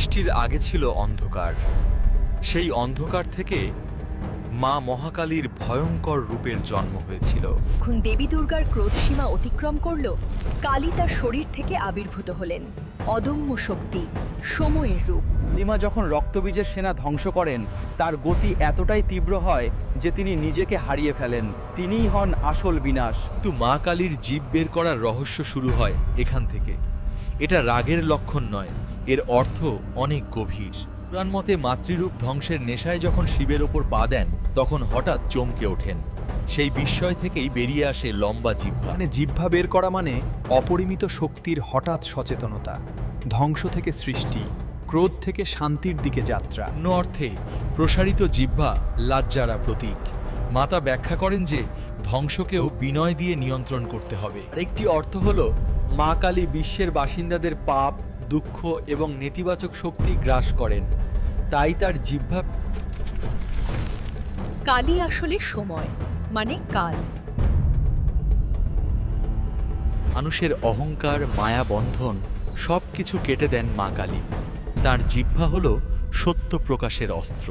সৃষ্টির আগে ছিল অন্ধকার। সেই অন্ধকার থেকে মা মহাকালীর ভয়ঙ্কর রূপের জন্ম হয়েছিল। যখন দেবী দুর্গার ক্রোধ সীমা অতিক্রম করল কালী তার শরীর থেকে আবির্ভূত হলেন। অদম্য শক্তি সময়ের রূপ। লিমা যখন রক্তবীজের সেনা ধ্বংস করেন তার গতি এতটাই তীব্র হয় যে তিনি নিজেকে হারিয়ে ফেলেন। তিনিই হন আসল বিনাশ। কিন্তু মা কালীর জীব বের করার রহস্য শুরু হয় এখান থেকে। এটা রাগের লক্ষণ নয় এর অর্থ অনেক গভীর। পুরাণ মতে মাতৃরূপ ধ্বংসের নেশায় যখন শিবের ওপর পা দেন তখন হঠাৎ চমকে ওঠেন। সেই বিস্ময় থেকেই বেরিয়ে আসে লম্বা জিহ্বা। মানে জিহ্বা বের করা মানে অপরিমিত শক্তির হঠাৎ সচেতনতা ধ্বংস থেকে সৃষ্টি ক্রোধ থেকে শান্তির দিকে যাত্রা। অন্য অর্থে প্রসারিত জিহ্বা লাজ্জারা প্রতীক। মাতা ব্যাখ্যা করেন যে ধ্বংসকেও বিনয় দিয়ে নিয়ন্ত্রণ করতে হবে। আরেকটি অর্থ হল মা কালী বিশ্বের বাসিন্দাদের পাপ দুঃখ এবং নেতিবাচক শক্তি গ্রাস করেন। তাই তার জিহ্বা কালী আসলে সময় মানে কাল। মানুষের অহংকার মায়া বন্ধন সব কিছু কেটে দেন মা কালী। তার জিহ্বা হল সত্য প্রকাশের অস্ত্র।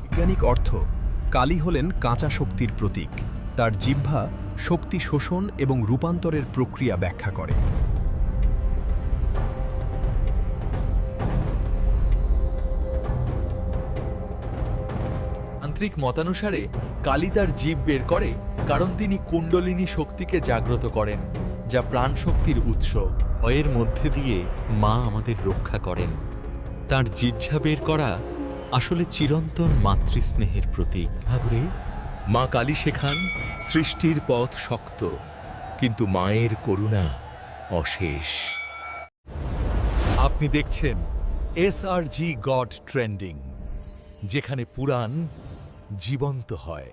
বৈজ্ঞানিক অর্থ কালী হলেন কাঁচা শক্তির প্রতীক। তার জিহ্বা শক্তি শোষণ এবং রূপান্তরের প্রক্রিয়া ব্যাখ্যা করে। তান্ত্রিক মতানুসারে কালী তার জীব বের করে কারণ তিনি কুণ্ডলিনী শক্তিকে জাগ্রত করেন, যা প্রাণ শক্তির উৎস। ভয়ের মধ্যে দিয়ে মা আমাদের রক্ষা করেন। তার জিজ্ঞা বের করা আসলে চিরন্তন মাতৃস্নেহের প্রতীক। ভাবরে। মা কালী শেখান সৃষ্টির পথ শক্ত কিন্তু মায়ের করুণা অশেষ। আপনি দেখছেন S R G God trending যেখানে পুরাণ জীবন্ত হয়।